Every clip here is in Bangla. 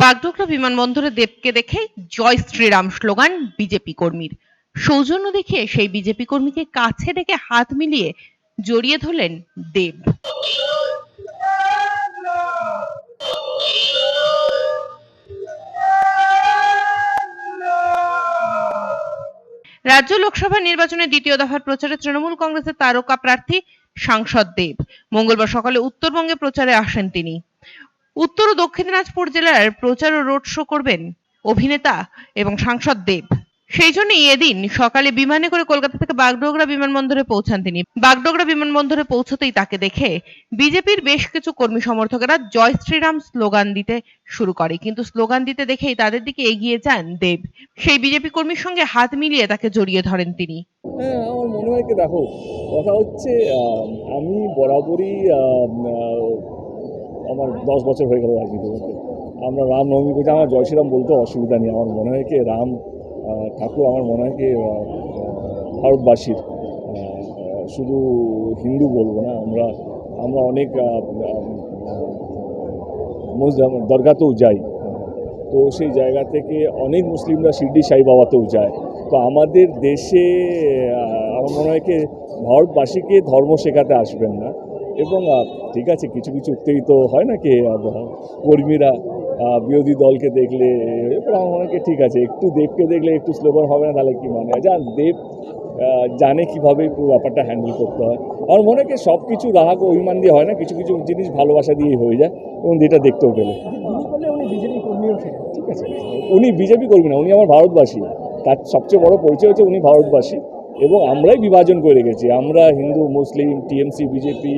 বাগডোগরা বিমানবন্দরে দেবকে দেখে জয় শ্রীরাম স্লোগান বিজেপি কর্মীর। সৌজন্য দেখিয়ে সেই বিজেপি কর্মীকে কাছে ডেকে হাত মিলিয়ে জড়িয়ে ধরলেন দেব। রাজ্য লোকসভা নির্বাচনের দ্বিতীয় দফার প্রচারে তৃণমূল কংগ্রেসের তারকা প্রার্থী সাংসদ দেব। মঙ্গলবার সকালে উত্তরবঙ্গে প্রচারে আসেন তিনি। উত্তর ও দক্ষিণ দিনাজপুর জেলার প্রচার ও রোড শো করবেন অভিনেতা এবং সাংসদ দেব। সেই জন্যই এদিন সকালে বিমানে করে কলকাতা থেকে বাগডোগরা বিমানবন্দরে পৌঁছান তিনি। বাগডোগরা বিমানবন্দরে পৌঁছতেই তাকে দেখে বিজেপির বেশ কিছু কর্মী সমর্থকেরা জয় শ্রীরাম স্লোগান দিতে শুরু করে। কিন্তু স্লোগান দিতে দেখেই তাদের দিকে এগিয়ে যান দেব। সেই বিজেপি কর্মীর সঙ্গে হাত মিলিয়ে তাকে জড়িয়ে ধরেন তিনি। হ্যাঁ আমার মনে হয় দেখো, কথা হচ্ছে আমি বরাবরই আমার দশ বছর হয়ে গেল রাজনীতি করতে। আমরা রাম নবমী করছি। আমার জয় শ্রীরাম বলতে অসুবিধা নেই। আমার মনে হয় কি, রাম ঠাকুর আমার মনে হয় কি ভারতবাসীর শুধু হিন্দু বলব না, আমরা আমরা অনেক দরগাতেও যাই। তো সেই জায়গা থেকে অনেক মুসলিমরা শিরডি সাই বাবাতেও যায়। তো আমাদের দেশে আমার মনে হয় কি, ভারতবাসীকে ধর্ম শেখাতে আসবেন না। এবং ঠিক আছে, কিছু কিছু উত্তেজিত হয় না কি কর্মীরা বিরোধী দলকে দেখলে, এরপর আমার মনে ঠিক আছে, একটু দেবকে দেখলে একটু স্লোগান হবে না, তাহলে কি মানে যান দেব জানে কীভাবে পুরো ব্যাপারটা হ্যান্ডেল করতে হয়। আমার মনে হয় সব কিছু ও অভিমান দিয়ে হয় না, কিছু কিছু জিনিস ভালোবাসা দিয়েই হয়ে যায়, এবং এটা দেখতেও পেলে। ঠিক আছে, উনি বিজেপি করবি না, উনি আমার ভারতবাসী। তার সবচেয়ে বড় পরিচয় হচ্ছে উনি ভারতবাসী, এবং আমরাই বিভাজন করে রেখেছি। আমরা হিন্দু, মুসলিম, টিএমসি, বিজেপি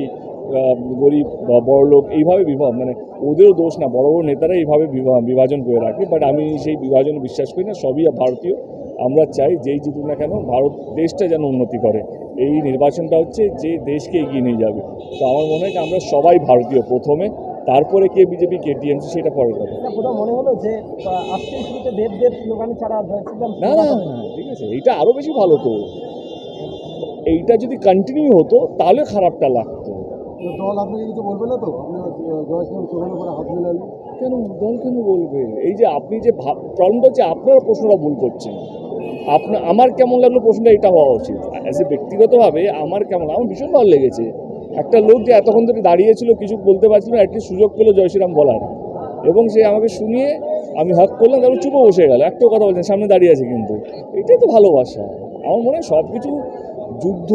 গরিব বা বড়লোক এইভাবে বিভাগ মানে ওদেরও দোষ না বড় বড় নেতারা এইভাবে বিভা- বিভাজন করে রাখে। বাট আমি সেই বিভাজন বিশ্বাস করি না সবই ভারতীয়। আমরা চাই যেই জিতুক না কেন ভারত দেশটা যেন উন্নতি করে। এই নির্বাচনটা হচ্ছে যে দেশকে এগিয়ে নিয়ে যাবে। তো আমার মনে হয় আমরা সবাই ভারতীয় প্রথমে তারপরে কে বিজেপি কে টিএমসি সেটা পরের কথা। মনে হলো যে দেব দেব ছাড়া না না, ঠিক আছে। এইটা আরও বেশি ভালো তো। এইটা যদি কন্টিনিউ হতো তাহলে খারাপটা লাগতো। দল আপনাকে কিছু বলবে না তো? আপনি জয় শ্রীরাম পরে হাত মিলালেন। কেন, দল কেন বলবে? এই যে আপনি যে প্রবলেমটা হচ্ছে, আপনারা প্রশ্নটা ভুল করছেন। আপনার আমার কেমন লাগল প্রশ্নটা, এটা হওয়া উচিত। অ্যাজ এ ব্যক্তিগতভাবে আমার কেমন, আমার ভীষণ ভালো লেগেছে। একটা লোক যে এতক্ষণ ধরে দাঁড়িয়েছিল কিছু বলতে পারছিল না, অ্যাটলিস্ট সুযোগ পেল জয় শ্রীরাম বলার। এবং সে আমাকে শুনিয়ে আমি হক করলাম, তারপর চুপে বসে গেল। একটাও কথা বলছেন সামনে দাঁড়িয়ে আছে কিন্তু। এটাই তো ভালোবাসা। আমার মনে হয় সব কিছু যুদ্ধ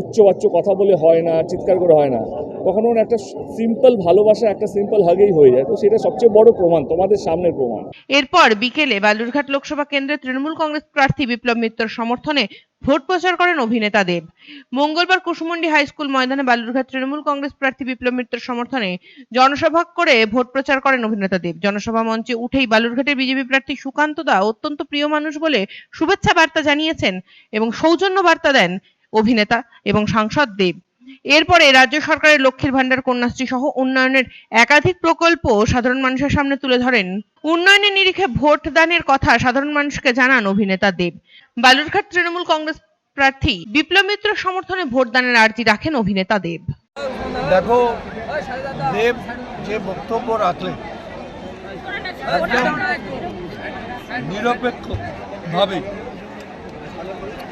উচ্চবাচ্য কথা বলে হয় না, চিৎকার করে হয় না। কখনো একটা সিম্পল ভালোবাসা, একটা সিম্পল হাগেই হয়ে যায়। তো সেটা সবচেয়ে বড় প্রমাণ, তোমাদের সামনের প্রমাণ। এরপর বিকেলে বালুরঘাট লোকসভা কেন্দ্রে তৃণমূল কংগ্রেস প্রার্থী বিপ্লব মিত্রর সমর্থনে ভোট প্রচার করেন অভিনেতা দেব। মঙ্গলবার কুসুমন্ডি হাই স্কুল ময়দানে বালুরঘাট তৃণমূল কংগ্রেস প্রার্থী বিপ্লব মিত্রর সমর্থনে জনসভা করে ভোট প্রচার করেন অভিনেতা দেব। জনসভা মঞ্চে উঠেই বালুরঘাটের বিজেপি প্রার্থী সুকান্ত দা অত্যন্ত প্রিয় মানুষ বলে শুভেচ্ছা বার্তা জানিয়েছেন এবং সৌজন্য বার্তা দেন অভিনেতা এবং সাংসদ দেব। এরপরে রাজ্য সরকারের লক্ষ্মীর ভান্ডার কন্যাশ্রী সহ উন্নয়নের একাধিক প্রকল্প সাধারণ মানুষের সামনে তুলে ধরেন। উন্নয়নের নিরিখে ভোট দানের কথা সাধারণ মানুষকে জানান অভিনেতা দেব। বালুরঘাট তৃণমূল কংগ্রেস প্রার্থী বিপ্লব মিত্র সমর্থনে ভোট দানের আর্জি রাখেন অভিনেতা দেব। দেখো, দেব যে বক্তব্য রাখলেন একদম নিরপেক্ষভাবে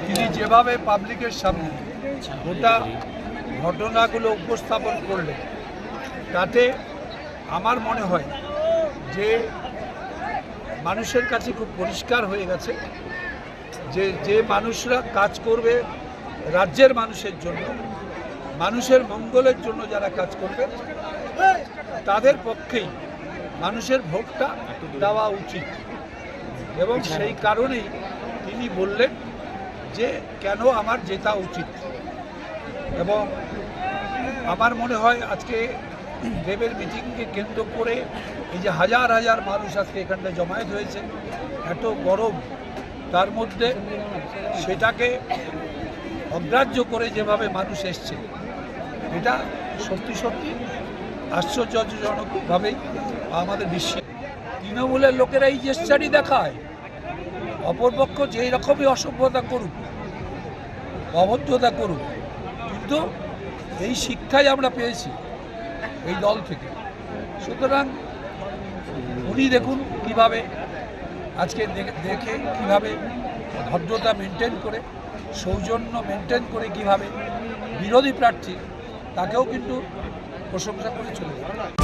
তিনি যেভাবে পাবলিকের সামনে গোটা ঘটনাগুলো উপস্থাপন করলেন, তাতে আমার মনে হয় যে মানুষের কাছে খুব পরিষ্কার হয়ে গেছে যে যে মানুষরা কাজ করবে রাজ্যের মানুষের জন্য, মানুষের মঙ্গলের জন্য যারা কাজ করবে, তাদের পক্ষেই মানুষের ভোটটা দেওয়া উচিত। এবং সেই কারণেই তিনি বললেন যে কেন আমার জেতা উচিত। এবং আমার মনে হয় আজকে দেবের মিটিংকে কেন্দ্র করে এই যে হাজার হাজার মানুষ আজকে এখানটা জমায়েত হয়েছে, এত গরম, তার মধ্যে সেটাকে অগ্রাহ্য করে যেভাবে মানুষ এসছে, এটা সত্যি সত্যি আশ্চর্যজনকভাবেই আমাদের বিশ্বে। তৃণমূলের লোকেরা এই জেস্টারই দেখায়। অপরপক্ষ যেই রকমই অসভ্যতা করুক, অভদ্রতা করুক, কিন্তু এই শিক্ষাই আমরা পেয়েছি এই দল থেকে। সুতরাং উনি দেখুন কীভাবে আজকে দেখে- কীভাবে ভদ্রতা মেনটেন করে, সৌজন্য মেনটেন করে কীভাবে বিরোধী প্রার্থী, তাকেও কিন্তু প্রশংসা করে চলে যাবে।